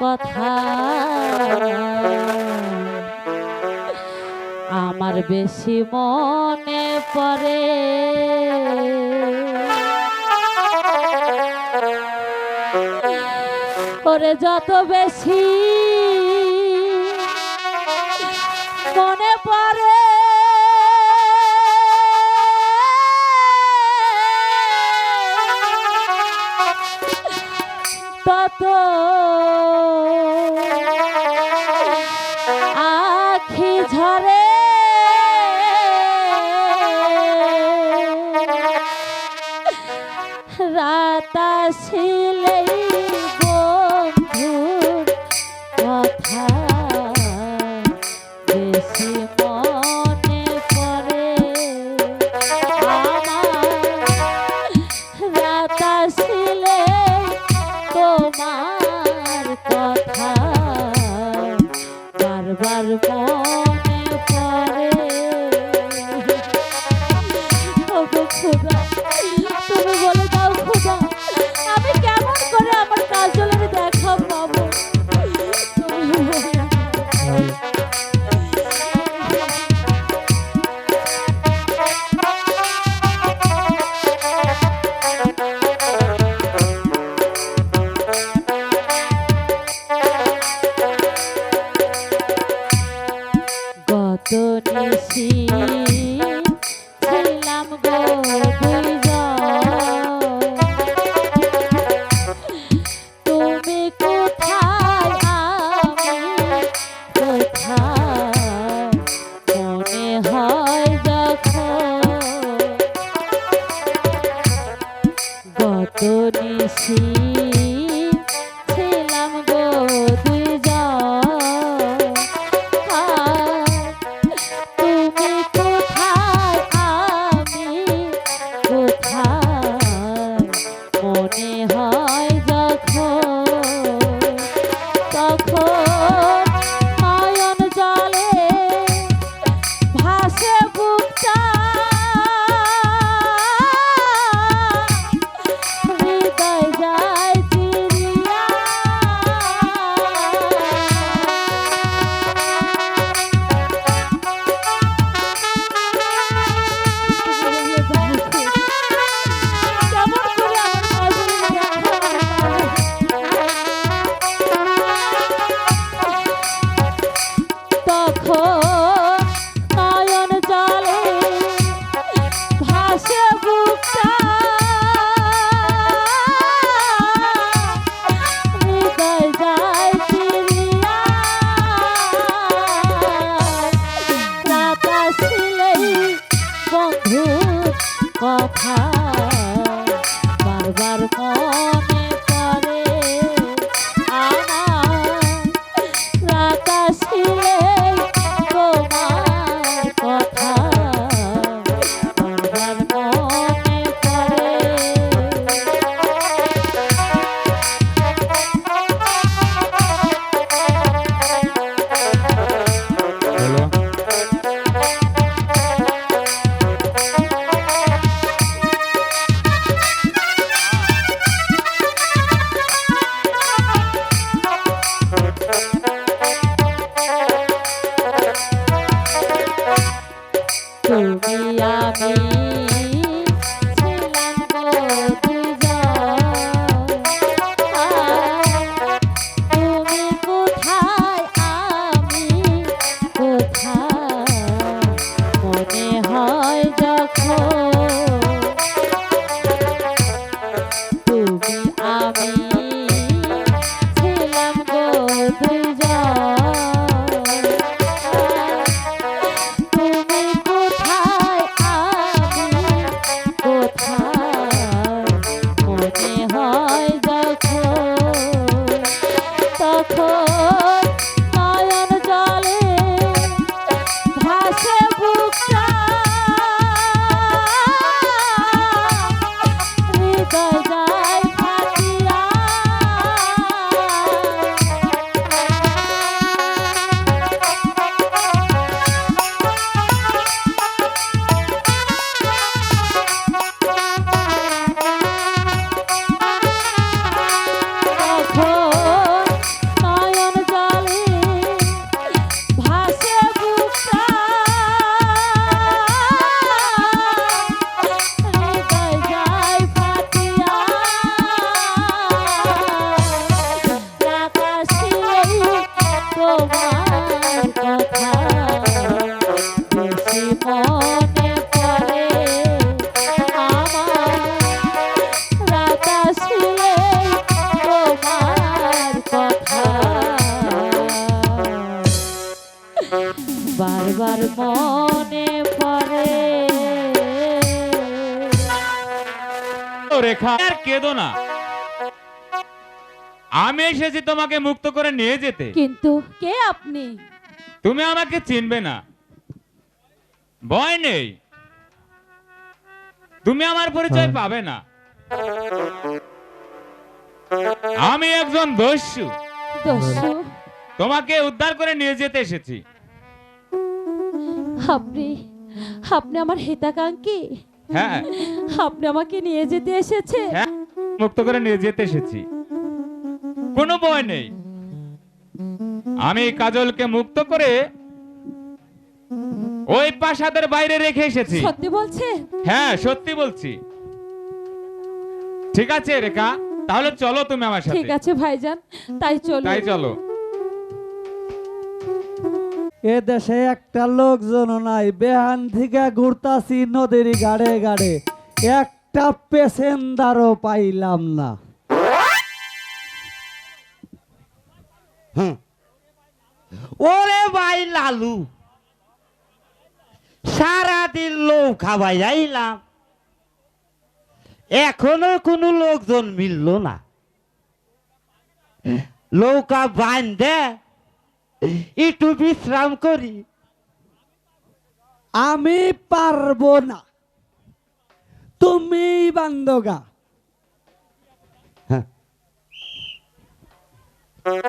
কথা আমার বেশি মনে পড়ে। ওরে যত বেশি এসেছি তোমাকে মুক্ত করে নিয়ে যেতে। কিন্তু কে আপনি? তুমি আমাকে চিনবে না। ভয় নেই। তুমি আমার পরিচয় পাবে না। আমি একজন দস্যু। দস্যু? তোমাকে উদ্ধার করে নিয়ে যেতে এসেছি। আপনি আপনি আমার হিতাকাঙ্ক্ষী? হ্যাঁ। আপনি আমাকে নিয়ে যেতে এসেছে হ্যাঁ মুক্ত করে নিয়ে যেতে এসেছি। কোনো ভয় নেই। আমি কাজলকে মুক্ত করে ওই প্রাসাদের বাইরে রেখে এসেছি। সত্যি বলছেন হ্যাঁ সত্যি বলছি। ঠিক আছে রেখা তাহলে চলো তুমি আমার সাথে। ঠিক আছে ভাইজান তাই চলো। তাই চলো। এ দেশে একটা লোকজন নাই বেহান থেকে ঘুরতাছি নদীর গাড়ে গাড়ে একটা পেসেন্দারও পাইলাম না। ওরে ভাই লালু, সারাদিন নৌকা ভাই আইলাম। এখনও কোনো লোকজন মিলল না। লৌকা বান্ধে একটু বিশ্রাম করি। আমি পারব না। তুমি বান্ধগা Uh.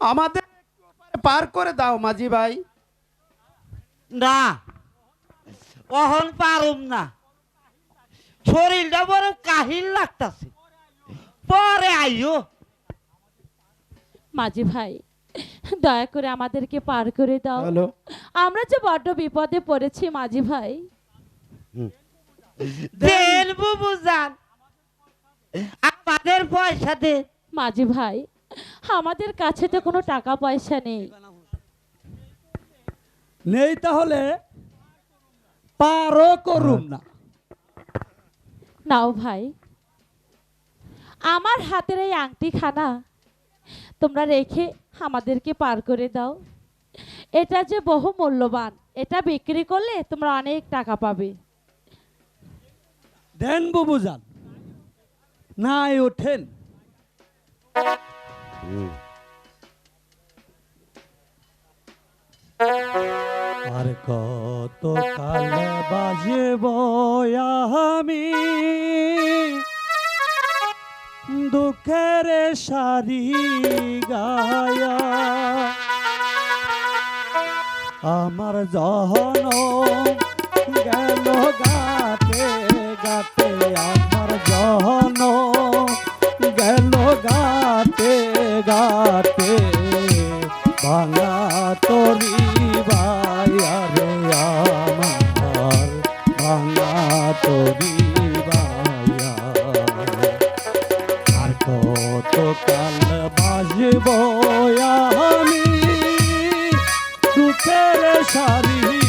আমাদের পার করে দাও মাঝি ভাই। না অহন পারুম না। শরীরটা বড় কাহিল লাগতাছে। পরে আইও। মাঝি ভাই দয়া করে আমাদেরকে পার করে দাও। হ্যালো। আমরা যে বড্ড বিপদে পড়েছি মাঝি ভাই। দেন বুবু যান। আমাদের পয়সা দে। মাঝি ভাই আমাদের কাছে তো কোনো টাকা পয়সা নেই। নেই তাহলে পারও করুম না। নাও ভাই আমার হাতের এই আংটি খানা তোমরা রেখে আমাদেরকে পার করে দাও। এটা যে বহু মূল্যবান এটা বিক্রি করলে তোমরা অনেক টাকা পাবে। দেন বুবু যান। নাই ওঠেন। আর কত কালে বাজব আমি? দুঃখের সারি গায়া। আমার জহন গেল গাতে গাতে, আমার জহন গেল গাতে গাতে। ভাঙা তরি বায়ারে আমার। ভাঙা তরি আর। কত কাল বাজব আমি? দুঃখের সারি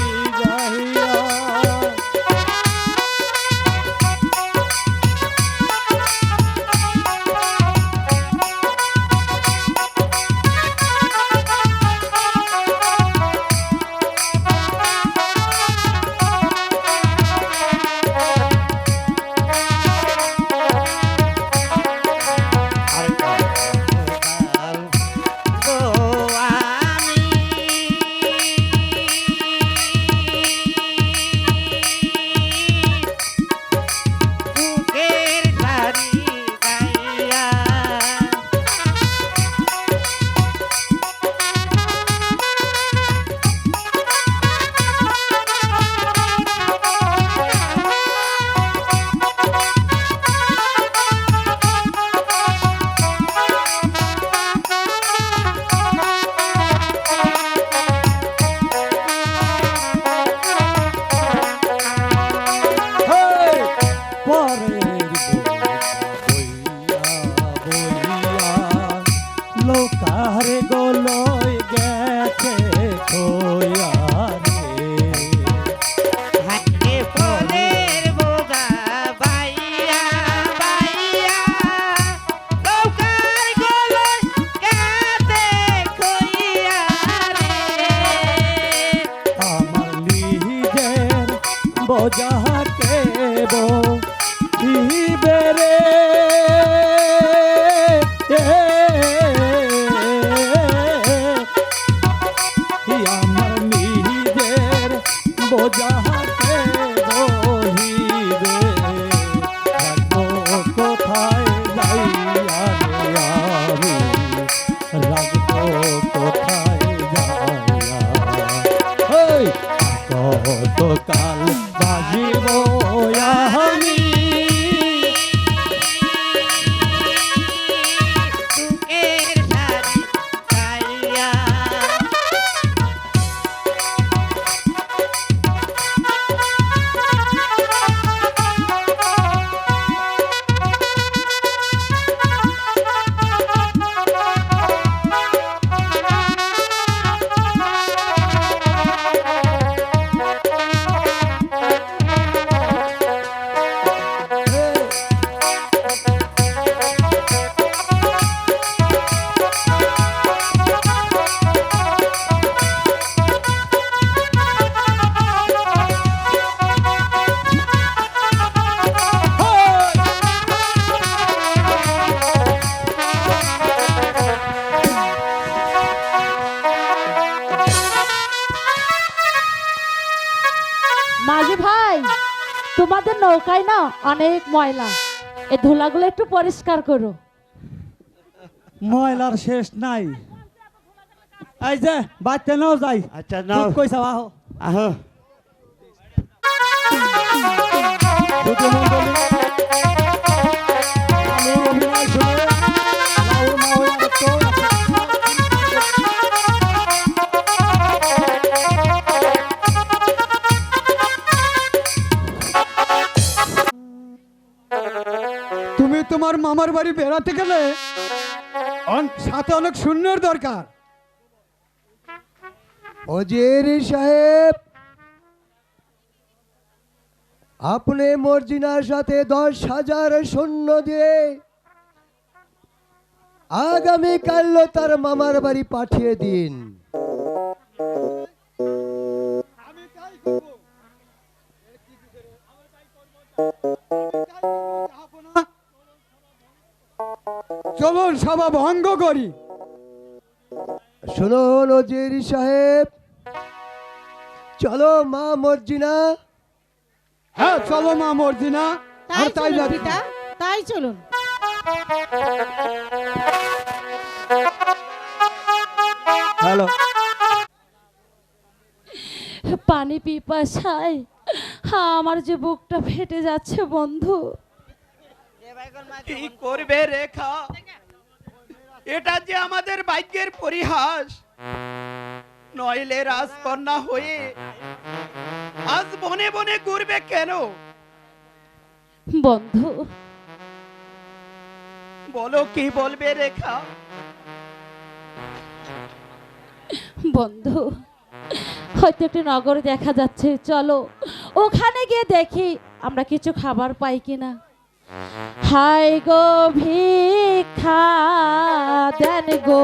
অনেক ময়লা। এই ধুলাগুলো একটু পরিষ্কার করো। ময়লার শেষ নাই। এই যে বাচ্চা নাও যাই। আচ্ছা নাও। খুব কইসা আহো। আহো। মামার বাড়ি বেড়াতে গেলে সাথে অনেক শূন্যর দরকার। অজের সাহেব, আপনি মর্জিনার সাথে দশ হাজার সৈন্য দিয়ে আগামীকাল তার মামার বাড়ি পাঠিয়ে দিন। চলুন সভা ভঙ্গ করি। শুনুন অজির সাহেব। চলো মা মর্জিনা। হ্যাঁ চলো মা মর্জিনা। তাই আর তাই চলুন যাচ্ছি। পিতা তাই চলুন। হ্যালো। পানি পিপাসায় আমার যে বুকটা ফেটে যাচ্ছে বন্ধু। কি করবে রেখা? এটা যে আমাদের ভাগ্যের পরিহাস। নইলে রাজকন্যা হয়ে আজ বনে বনে ঘুরবে কেন? বন্ধু। বলো কি বলবে রেখা? বন্ধু হয়তো একটি নগর দেখা যাচ্ছে। চলো ওখানে গিয়ে দেখি আমরা কিছু খাবার পাই কিনা। হাই গো ভিক্ষা দেন গো।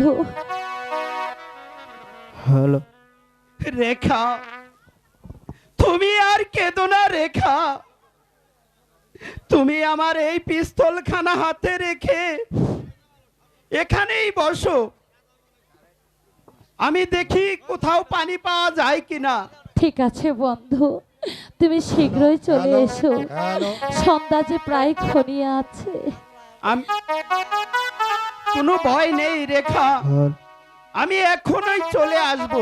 বন্ধু হ্যালো। রেখা তুমি আর কেঁদো না রেখা। তুমি আমার এই পিস্তল খানা হাতে রেখে এখানেই বসো। আমি দেখি কোথাও পানি পাওয়া যায় কিনা। ঠিক আছে বন্ধু তুমি শীঘ্রই চলে এসো। সন্ধ্যা যে প্রায় ঘনিয়ে আছে। আমি কোনো ভয় নেই রেখা। আমি এখনই চলে আসব।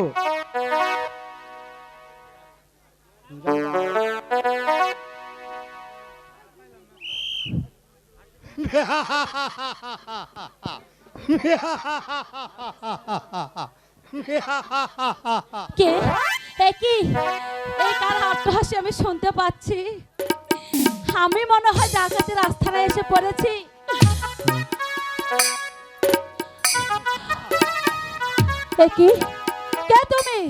কে? এ এই কার হাসি আমি শুনতে পাচ্ছি? আমি মনে হয় ডাকাতের আস্থানায় এসে পড়েছি। কি? কে তুমি?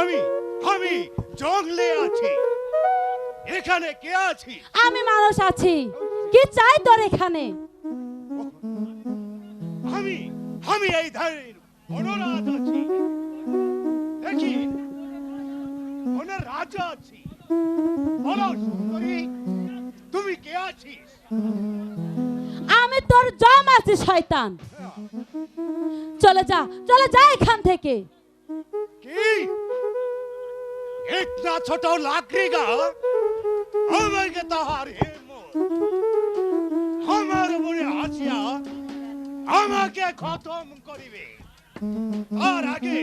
আমি আমি জঙ্গলে আছি। এখানে কে আছি? আমি মানুষ আছি। কি চাই তোর এখানে? আমি আমি এই ধারের বনরাজ আছি। দেখি। রাজা আছি। বলো সুন্দরী তুমি কে আছিস? আমি তোর জম আছি শয়তান। চলে যা চলে যা এখান থেকে। কি? ইতনা ছোট লাকড়িগা আমাকে তাহার আমার মনে আসিয়া আমাকে খতম করিবে। আর আগে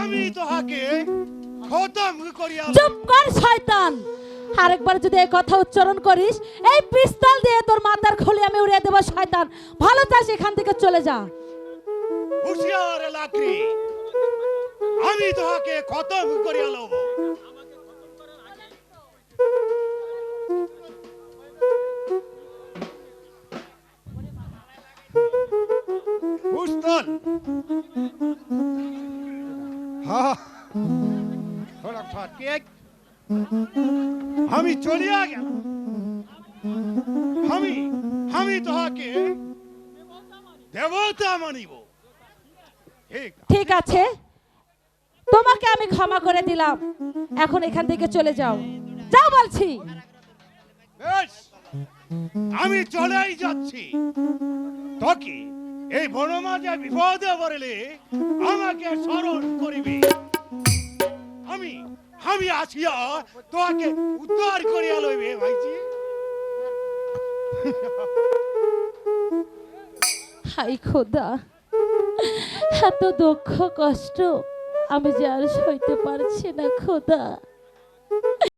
আমি তোহাকে খতম করিয়া চুপ কর শয়তান। আরেকবার যদি এই কথা উচ্চারণ করিস এই পিস্তল দিয়ে তোর মাথার খুলে আমি উড়িয়ে দেবো শয়তান। ভালো চাস এখান থেকে চলে যা। হুশিয়ার লাকড়ি। আমি তোহাকে খতম করিয়া লব। পুস্তল আমি চলিয়া গেল আমি আমি তোহাকে দেবতা মানিব। ঠিক আছে। তোমাকে আমি ক্ষমা করে দিলাম। এখন এখান থেকে চলে যাও। যাও বলছি। আমি চলেই যাচ্ছি। তোকে এই বনমাঝে বিপদে পড়লে আমাকে স্মরণ করিবে। আমি আমি আসিয়া তোমাকে উদ্ধার করিয়া লইবে ভাইজি। হাই খোদা, এত দুঃখ, কষ্ট আমি যে আর সইতে পারছি না, খোদা।